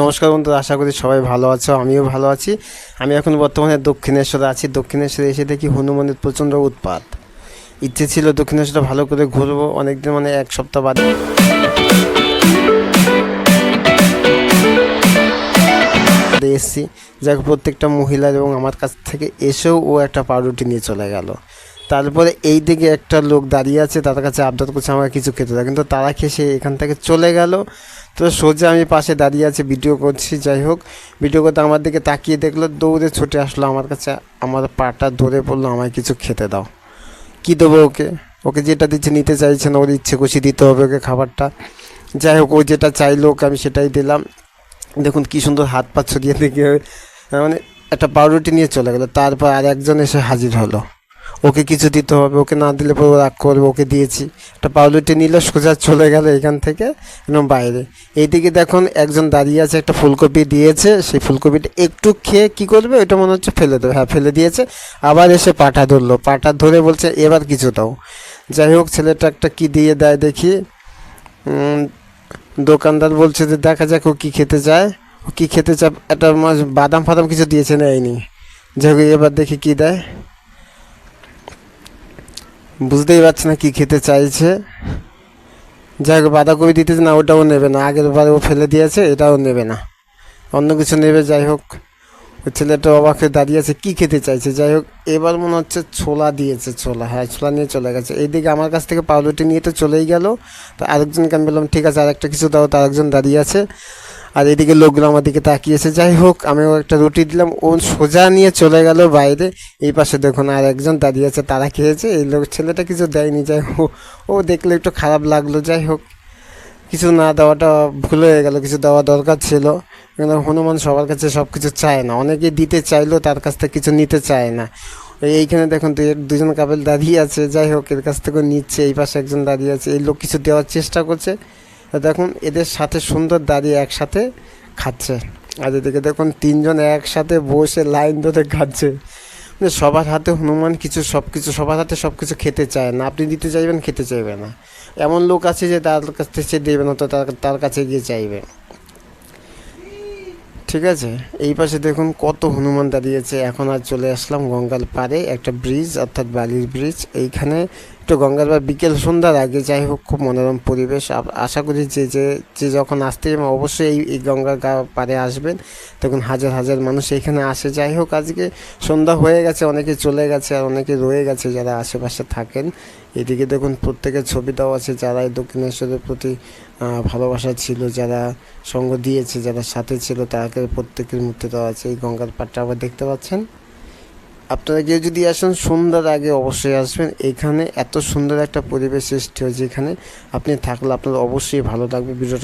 নমস্কার বন্ধুরা, আশা করি সবাই ভালো আছো, আমিও ভালো আছি। আমি এখন বর্তমানে দক্ষিণেশ্বরে আছি। দক্ষিণেশ্বরে এসে দেখি হনুমানের প্রচণ্ড উৎপাত। ইচ্ছে ছিল দক্ষিণেশ্বরে ভালো করে ঘুরবো, অনেকদিন মানে এক সপ্তাহ বাদে। এসছি। যাক, প্রত্যেকটা মহিলার এবং আমার কাছ থেকে এসেও ও একটা পাউরুটি নিয়ে চলে গেল। তারপরে এই দিকে একটা লোক দাঁড়িয়ে আছে, তার কাছে আবদার করছে, আমাকে কিছু খেতে দাও। কিন্তু তারা খেয়ে এখান থেকে চলে গেল। তো সোজা আমি পাশে দাঁড়িয়ে আছি, ভিডিও করছি, যাই হোক। ভিডিও করতে আমার দিকে তাকিয়ে দেখল, দৌড়ে ছুটে আসলো আমার কাছে। আমার পাটা ধরে পড়ল আমায় কিছু খেতে দাও। কী দেবো ওকে? ওকে যেটা দিচ্ছে নিতে চাইছে না, ওর ইচ্ছে খুশি দিতে হবে ওকে খাবারটা। যাই হোক, ও যেটা চাইলো ওকে আমি সেটাই দিলাম। দেখুন কি সুন্দর হাত পা ছড়িয়ে দেখে মানে একটা পাউরুটি নিয়ে চলে গেলো। তারপর আর একজন এসে হাজির হলো। ওকে কিছু দিতে হবে, ওকে না দিলে পরে রাগ করবে, ওকে দিয়েছি। একটা পাউরুটি নিল, সোজা চলে গেল এখান থেকে, একদম বাইরে। এইদিকে দেখুন একজন দাঁড়িয়ে আছে, একটা ফুলকপি দিয়েছে, সেই ফুলকপিটা একটু খেয়ে কি করবে ওটা মনে হচ্ছে ফেলে দেবে। হ্যাঁ ফেলে দিয়েছে, আবার এসে পাটা ধরলো। পাটা ধরে বলছে, এবার কিছু দাও। যাই হোক, ছেলেটা একটা কী দিয়ে দেয় দেখি। দোকানদার বলছে যে, দেখা যাক ও কী খেতে চায়। ও কী খেতে চায়, একটা বাদাম ফাদাম কিছু দিয়েছে না এইনি যাই হোক, এবার দেখি কী দেয়। বুঝতেই পারছে না কী খেতে চাইছে। যাই হোক, বাঁধাকপি দিতেছে না, ওটাও নেবে না। আগের বারে ও ফেলে দিয়েছে, এটাও নেবে না। অন্য কিছু নেবে, যাই হোক। ওই ছেলেটা অবাক দাঁড়িয়ে আছে, কী খেতে চাইছে? যাই হোক, এবার মনে হচ্ছে ছোলা দিয়েছে, ছোলা। হ্যাঁ ছোলা নিয়ে চলে গেছে। এইদিকে আমার কাছ থেকে পাউরুটি নিয়ে তো চলেই গেল। তো আরেকজনকে আমি বললাম, ঠিক আছে, আরেকটা কিছু দাও। তো আরেকজন দাঁড়িয়ে আছে। আর এদিকে লোকগুলো আমার দিকে তাকিয়েছে। যাই হোক আমি ও একটা রুটি দিলাম। ও সোজা নিয়ে চলে গেল বাইরে। এই পাশে দেখুন আর একজন দাঁড়িয়ে আছে, তারা খেয়েছে। এই লোক ছেলেটা কিছু দেয়নি, যাই হোক। ও দেখলে একটু খারাপ লাগল, যাই হোক। কিছু না দেওয়াটা ভুল হয়ে গেল, কিছু দেওয়া দরকার ছিল। কিন্তু হনুমান সবার কাছে সব কিছু চায় না। অনেকে দিতে চাইলেও তার কাছ থেকে কিছু নিতে চায় না। এইখানে দেখুন তো এর দুজন কাপেল দাঁড়িয়ে আছে। যাই হোক, এর কাছ থেকে নিচ্ছে। এই পাশে একজন দাঁড়িয়ে আছে। এই লোক কিছু দেওয়ার চেষ্টা করছে। দেখুন, এদের সাথে সুন্দর দাঁড়িয়ে একসাথে খাচ্ছে। আর এদিকে দেখুন, তিনজন একসাথে বসে লাইন ধরে খাচ্ছে। মানে সবার হাতে হনুমান কিছু সব কিছু সবার হাতে সব কিছু খেতে চায় না। আপনি দিতে চাইবেন, খেতে চাইবে না। এমন লোক আছে যে তার কাছ থেকে সে দেবে না, তো তার তার কাছে গিয়ে চাইবে। ঠিক আছে? এই পাশে দেখুন, কত হনুমান দাঁড়িয়েছে। এখন আর চলে আসলাম গঙ্গার পাড়ে, একটা ব্রিজ অর্থাৎ বালির ব্রিজ এইখানে একটু গঙ্গার পাড় বিকেল সন্ধ্যার আগে যাই হোক, খুব মনোরম পরিবেশ। আশা করি যে যে যে যখন আসতে অবশ্যই এই এই গঙ্গার গা পাড়ে আসবেন। তখন হাজার হাজার মানুষ এখানে আসে। যাই হোক, আজকে সন্ধ্যা হয়ে গেছে, অনেকে চলে গেছে আর অনেকে রয়ে গেছে যারা আশেপাশে থাকেন। এদিকে দেখুন, প্রত্যেকের ছবি দেওয়া আছে যারা এই দক্ষিণেশ্বরের প্রতি ভালোবাসা ছিল, যারা সঙ্গ দিয়েছে, যারা সাথে ছিল, তাকে প্রত্যেকের মূর্তি দেওয়া আছে। এই গঙ্গার পাড়টা আবার দেখতে পাচ্ছেন? আপনারা কেউ যদি আসেন, সন্ধ্যার আগে অবশ্যই আসবেন। এখানে এত সুন্দর একটা পরিবেশ সৃষ্টি হয়েছে এখানে। আপনি থাকলে আপনার অবশ্যই ভালো লাগবে ভিডিওটা